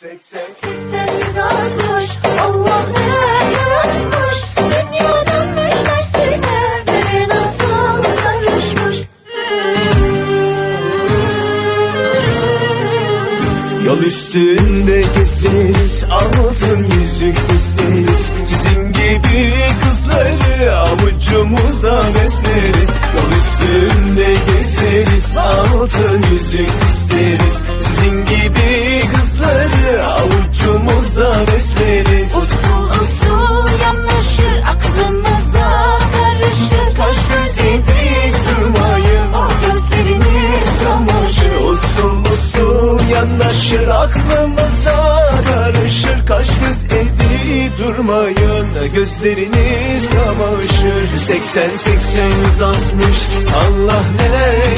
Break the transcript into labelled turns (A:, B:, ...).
A: Seksen
B: Seksen yaratmış Allah neler yaratmış? Dünya dönmüş tersine Nereye nasıl karışmış
C: Yol üstünde kesiniz Altın yüzük isteriz Sizin gibi kızları Avucumuzda besleriz. Yol üstünde gezeriz Altın yüzük
B: yanaşır aklımıza karışır Kaş göz edip durmayın Gözleriniz kamaşır.
C: 80 80 uzatmış Allah neler